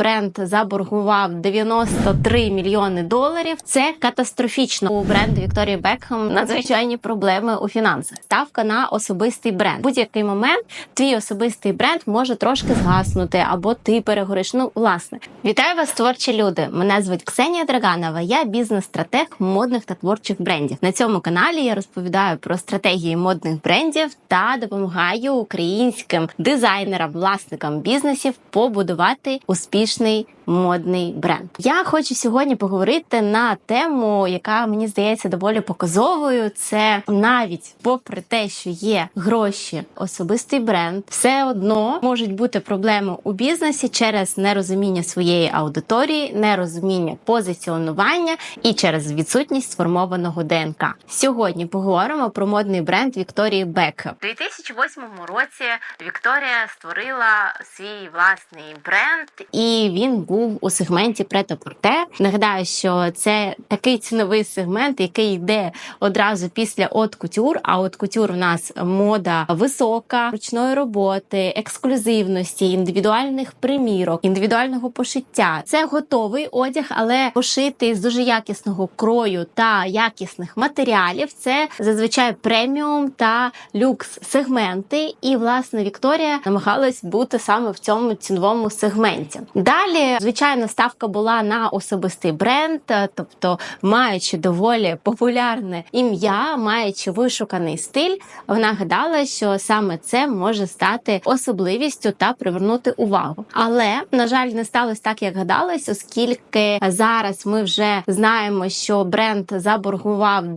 бренд заборгував 93 мільйони доларів. Це катастрофічно. У бренду Вікторії Бекхем надзвичайні проблеми у фінансах. Ставка на особистий бренд. Будь-який момент твій особистий бренд може трошки згаснути, або ти перегориш. Ну, власне, вітаю вас, творчі люди. Мене звуть Ксенія Драганова. Я бізнес-стратег модних та творчих брендів. На цьому каналі я розповідаю про стратегії модних брендів та допомагаю українським дизайнерам, власникам бізнесів побудувати успішний модний бренд. Я хочу сьогодні поговорити на тему, яка мені здається доволі показовою. Це навіть попри те, що є гроші, особистий бренд, все одно можуть бути проблеми у бізнесі через нерозуміння своєї аудиторії, нерозуміння позиціонування і через відсутність сформованого ДНК. Сьогодні поговоримо про модний бренд Вікторії Бекхем. У 2008 році Вікторія створила свій власний бренд, і він був у сегменті претопорте. Нагадаю, що це такий ціновий сегмент, який йде одразу після от кутюр. А от кутюр у нас мода висока, ручної роботи, ексклюзивності, індивідуальних примірок, індивідуального пошиття. Це готовий одяг, але пошитий з дуже якісного крою та якісних матеріалів. Це зазвичай преміум та люкс сегменти. І власне Вікторія намагалась бути саме в цьому ціновому сегменті. Далі, звичайно, ставка була на особистий бренд, е, тобто маючи доволі популярне ім'я, маючи вишуканий стиль, вона гадала, що саме це може стати особливістю та привернути увагу. Але на жаль, не сталося так, як гадалось, оскільки зараз ми вже знаємо, що бренд заборгував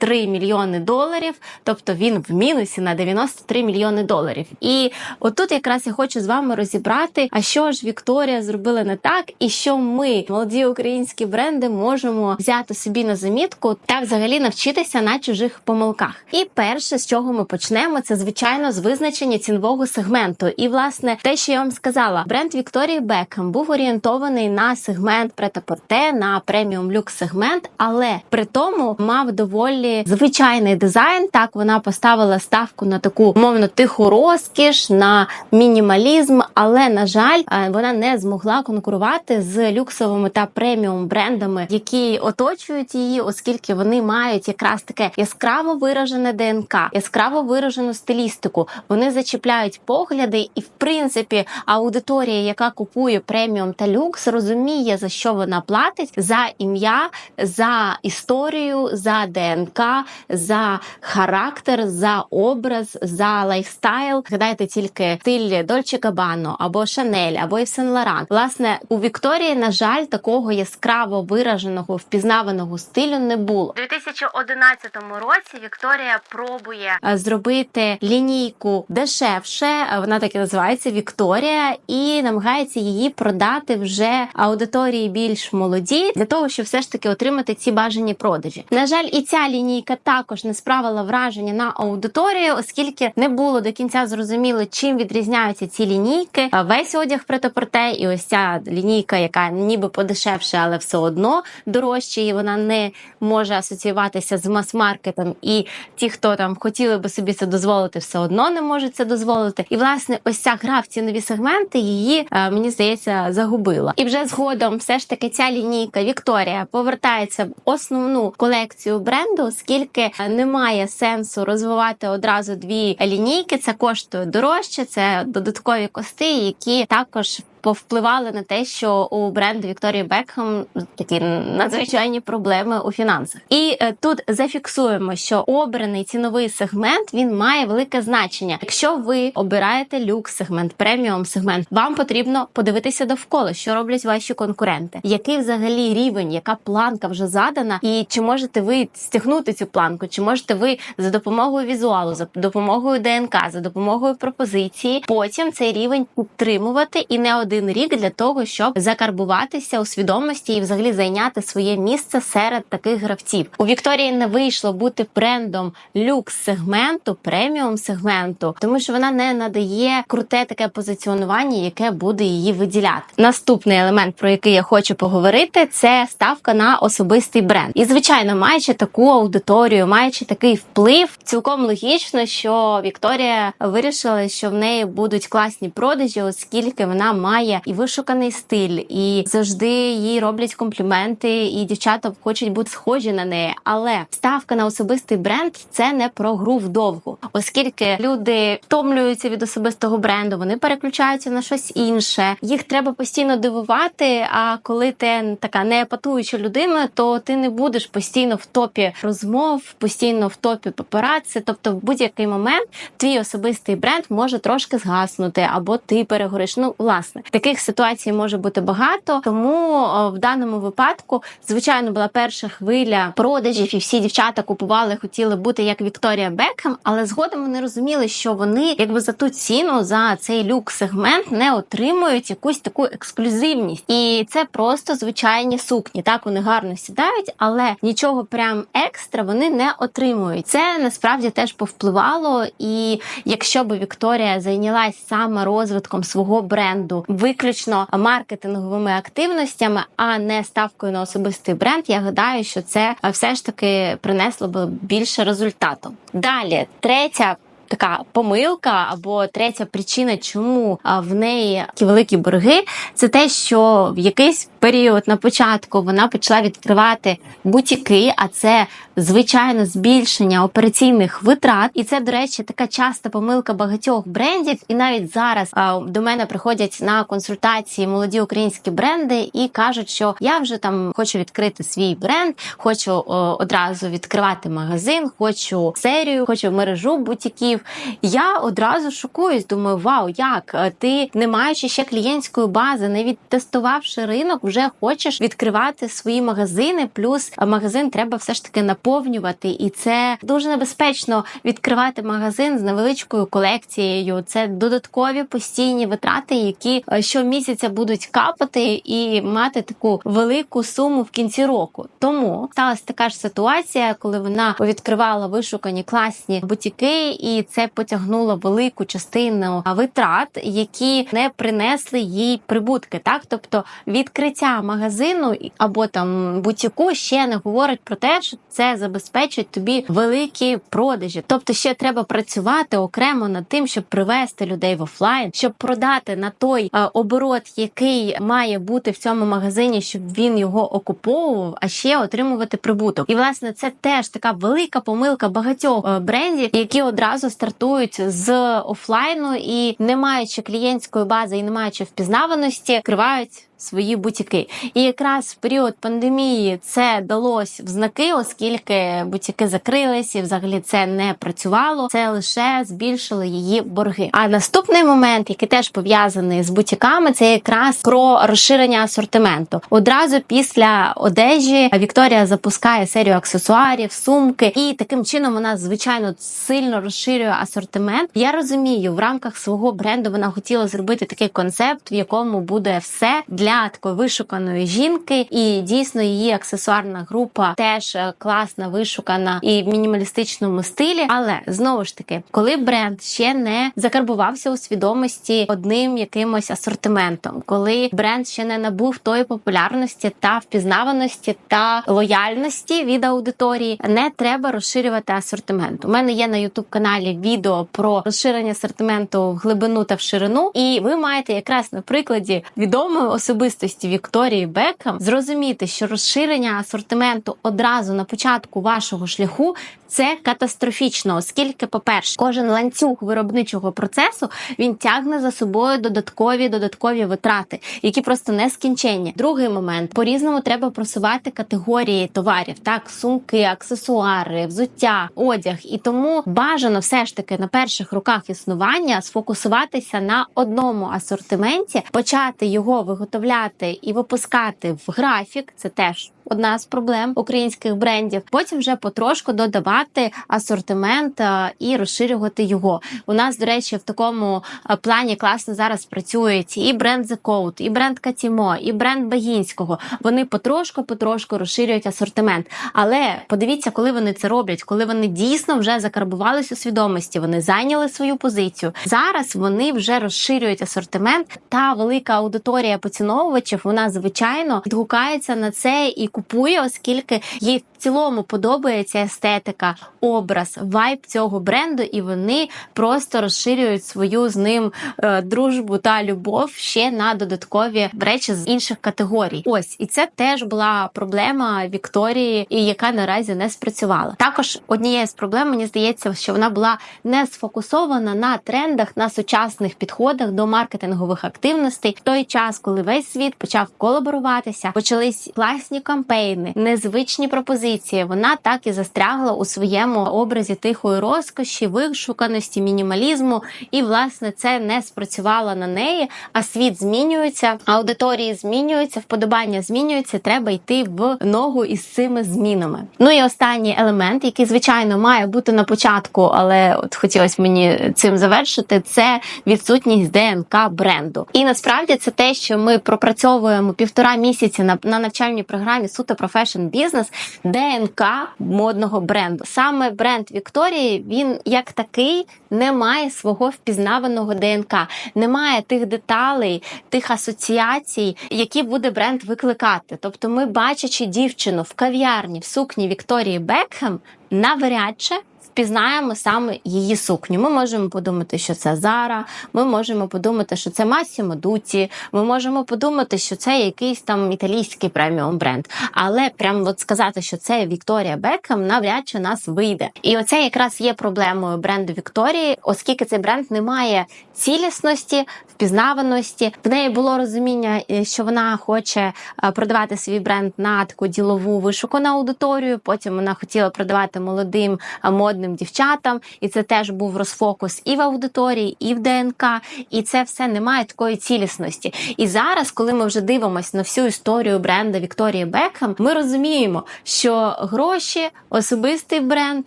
93 мільйони доларів, тобто він в мінусі на 93 мільйони доларів. І отут якраз я хочу з вами розібрати, а що ж Вікторія зробила не так, і що ми, молоді українські бренди, можемо взяти собі на замітку та взагалі навчитися на чужих помилках. І перше, з чого ми почнемо, це звичайно з визначення цінового сегменту. І власне те, що я вам сказала, бренд Вікторії Бекхем був орієнтований на сегмент претапорте, на преміум люкс сегмент, але при тому мав доволі звичайний дизайн. Так вона поставила ставку на таку мовно тиху розкіш, на мінімалізм, але на жаль, е, вона не змогла конкурувати з люксовими та преміум брендами, які оточують її, оскільки вони мають якраз таке яскраво виражене ДНК, яскраво виражену стилістику. Вони зачіпляють погляди, і в принципі аудиторія, яка купує преміум та люкс, розуміє за що вона платить за ім'я, за історію, за ДНК, за характер, за образ, за лайфстайл. Гадайте тільки стиль Дольче Габано або Шанель, або Ів Сен Лоран. Власне, у Вікторії, на жаль, такого яскраво вираженого впізнаваного стилю не було. У 2011 році Вікторія пробує зробити лінійку дешевше. Вона так і називається Вікторія, і намагається її продати вже аудиторії більш молоді для того, щоб все ж таки отримати ці бажані продажі. На жаль, і ця лінійка також не справила враження на аудиторію, оскільки не було до кінця зрозуміло, чим відрізняються ці лінійки. Весь одяг претопорте, і ось ця лінійка, яка ніби подешевше, але все одно дорожче, і вона не може асоціюватися з мас-маркетом. І ті, хто там хотіли би собі це дозволити, все одно не можуть це дозволити. І власне, ось ця гра в цінові сегменти її е, мені здається загубила. І вже згодом, все ж таки, ця лінійка Вікторія повертається в основну колекцію бренду, оскільки немає сенсу розвивати одразу дві лінійки. Це коштує дорожче, це додаткові кости, які також повпливали на те, що у бренду Вікторії Бекхем такі надзвичайні проблеми у фінансах. І е, тут зафіксуємо, що обраний ціновий сегмент він має велике значення. Якщо ви обираєте люкс сегмент, преміум сегмент, вам потрібно подивитися довкола, що роблять ваші конкуренти, який взагалі рівень, яка планка вже задана, і чи можете ви стягнути цю планку, чи можете ви за допомогою візуалу, за допомогою ДНК, за допомогою пропозиції, потім цей рівень підтримувати і не один рік для того, щоб закарбуватися у свідомості і взагалі зайняти своє місце серед таких гравців. У Вікторії не вийшло бути брендом люкс сегменту, преміум сегменту, тому що вона не надає круте таке позиціонування, яке буде її виділяти. Наступний елемент, про який я хочу поговорити, це ставка на особистий бренд. І звичайно, маючи таку аудиторію, маючи такий вплив, цілком логічно, що Вікторія вирішила, що в неї будуть класні продажі, оскільки вона має має і вишуканий стиль, і завжди їй роблять компліменти, і дівчата хочуть бути схожі на неї. Але ставка на особистий бренд це не про гру вдовгу, оскільки люди втомлюються від особистого бренду, вони переключаються на щось інше. Їх треба постійно дивувати. А коли ти така не епатуюча людина, то ти не будеш постійно в топі розмов, постійно в топі папараці. Тобто, в будь-який момент твій особистий бренд може трошки згаснути, або ти перегориш. Ну, власне, таких ситуацій може бути багато. Тому в даному випадку, звичайно, була перша хвиля продажів, і всі дівчата купували, хотіли бути як Вікторія Бекхем, але згодом вони розуміли, що вони якби за ту ціну за цей люкс сегмент не отримують якусь таку ексклюзивність, і це просто звичайні сукні. Так вони гарно сідають, але нічого прям екстра вони не отримують. Це насправді теж повпливало. І якщо би Вікторія зайнялась саме розвитком свого бренду, виключно маркетинговими активностями, а не ставкою на особистий бренд, я гадаю, що це е, все ж таки принесло би більше результату. Далі, третя. Така помилка або третя причина, чому в неї такі великі борги, це те, що в якийсь період на початку вона почала відкривати бутіки, а це звичайно збільшення операційних витрат. І це, до речі, така часта помилка багатьох брендів. І навіть зараз до мене приходять на консультації молоді українські бренди і кажуть, що я вже там хочу відкрити свій бренд, хочу одразу відкривати магазин, хочу серію, хочу мережу бутіків. Я одразу шокуюсь, думаю, вау, як Е, ти, не маючи ще клієнтської бази, не відтестувавши ринок, вже хочеш відкривати свої магазини. Плюс е, магазин треба все ж таки наповнювати, і це дуже небезпечно відкривати магазин з невеличкою колекцією. Це додаткові постійні витрати, які е, щомісяця будуть капати і мати таку велику суму в кінці року. Тому сталася така ж ситуація, коли вона відкривала вишукані класні бутіки, і це потягнуло велику частину витрат, які не принесли їй прибутки. Так, тобто відкриття магазину або там бутіку ще не говорить про те, що це забезпечить тобі великі продажі. Тобто, ще треба працювати окремо над тим, щоб привести людей в офлайн, щоб продати на той оборот, який має бути в цьому магазині, щоб він його окуповував, а ще отримувати прибуток. І власне це теж така велика помилка багатьох брендів, які одразу стартують з офлайну і не маючи клієнтської бази і не маючи впізнаваності, кривають свої бутіки. І якраз в період пандемії це далось в знаки, оскільки бутіки закрились і взагалі це не працювало. Це лише збільшило її борги. А наступний момент, який теж пов'язаний з бутіками, це якраз про розширення асортименту. Одразу після одежі Вікторія запускає серію аксесуарів, сумки, і таким чином вона звичайно сильно розширює асортимент. Я розумію, в рамках свого бренду вона хотіла зробити такий концепт, в якому буде все для для вишуканої жінки, і дійсно її аксесуарна група теж е, класна, вишукана і в мінімалістичному стилі. Але знову ж таки, коли бренд ще не закарбувався у свідомості одним якимось асортиментом, коли бренд ще не набув тої популярності та впізнаваності та лояльності від аудиторії, не треба розширювати асортимент. У мене є на youtube каналі відео про розширення асортименту в глибину та в ширину, і ви маєте якраз на прикладі відомої особистості особистості Вікторії Бекхем зрозуміти, що розширення асортименту одразу на початку вашого шляху це катастрофічно, оскільки, по-перше, кожен ланцюг виробничого процесу він тягне за собою додаткові додаткові витрати, які просто не скінченні. Другий момент по різному треба просувати категорії товарів, так сумки, аксесуари, взуття, одяг. І тому бажано все ж таки на перших роках існування сфокусуватися на одному асортименті, почати його виготовляти і випускати в графік. Це теж одна з проблем українських брендів. Потім вже потрошку додавати асортимент е, і розширювати його. У нас, до речі, в такому е, плані класно зараз працюють і бренд The Code, і бренд Катімо, і бренд Багінського. Вони потрошку-потрошку розширюють асортимент. Але подивіться, коли вони це роблять, коли вони дійсно вже закарбувались у свідомості, вони зайняли свою позицію. Зараз вони вже розширюють асортимент. Та велика аудиторія поціновувачів, вона звичайно відгукається на це і купує купує, оскільки їй в цілому подобається естетика, образ, вайб цього бренду, і вони просто розширюють свою з ним е, дружбу та любов ще на додаткові речі з інших категорій. Ось і це теж була проблема Вікторії, і яка наразі не спрацювала. Також однією з проблем мені здається, що вона була не сфокусована на трендах, на сучасних підходах до маркетингових активностей в той час, коли весь світ почав колаборуватися, почались класні кампейни, незвичні пропозиції. Вона так і застрягла у своєму образі тихої розкоші, вишуканості, мінімалізму, і власне це не спрацювало на неї. А світ змінюється, аудиторії змінюються, вподобання змінюються. Треба йти в ногу із цими змінами. Ну і останній елемент, який звичайно має бути на початку, але от хотілося мені цим завершити, це відсутність ДНК бренду. І насправді це те, що ми пропрацьовуємо півтора місяці на, на навчальній програмі суто профешн бізнес ДНК модного бренду. Саме бренд Вікторії він як такий не має свого впізнаваного ДНК, немає тих деталей, тих асоціацій, які буде бренд викликати. Тобто, ми, бачачи дівчину в кав'ярні в сукні Вікторії Бекхем, навряд чи впізнаємо саме її сукню. Ми можемо подумати, що це Зара. Ми можемо подумати, що це Массімо Дуті. Ми можемо подумати, що це якийсь там італійський преміум бренд. Але прям от сказати, що це Вікторія Бекхем, навряд чи нас вийде. І оце якраз є проблемою бренду Вікторії, оскільки цей бренд не має цілісності, впізнаваності. В неї було розуміння, е, що вона хоче е, продавати свій бренд на таку ділову вишукану аудиторію. Потім вона хотіла продавати молодим а, модним дівчатам, і це теж був розфокус і в аудиторії, і в ДНК. І це все не має такої цілісності. І зараз, коли ми вже дивимося на всю історію бренда Вікторії Бекхем, ми розуміємо, що гроші, особистий бренд,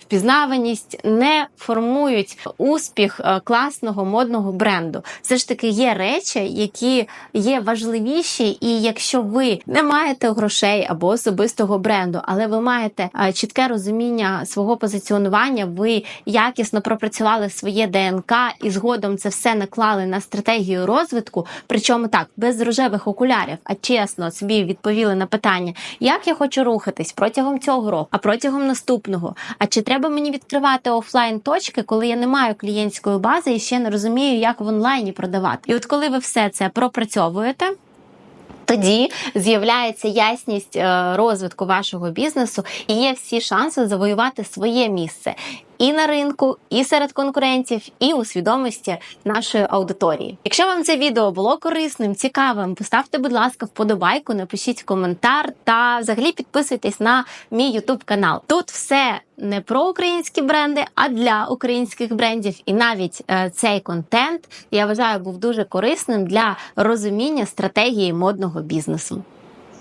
впізнаваність не формують успіх е, класного модного бренду. Все ж таки є речі, які є важливіші, і якщо ви не маєте грошей або особистого бренду, але ви маєте е, чітке розуміння свого позиціонування, ви якісно пропрацювали своє ДНК і згодом це все наклали на стратегію розвитку. Причому так без рожевих окулярів, а чесно собі відповіли на питання, як я хочу рухатись протягом цього року, а протягом наступного. А чи треба мені відкривати офлайн точки, коли я не маю клієнтської бази і ще не розумію, як в онлайні продавати? І от коли ви все це пропрацьовуєте. Тоді з'являється ясність е, розвитку вашого бізнесу і є всі шанси завоювати своє місце і на ринку, і серед конкурентів, і у свідомості нашої аудиторії. Якщо вам це відео було корисним, цікавим, поставте, будь ласка, вподобайку, напишіть коментар та взагалі підписуйтесь на мій YouTube канал. Тут все не про українські бренди, а для українських брендів. І навіть е, цей контент я вважаю був дуже корисним для розуміння стратегії модного бізнесу.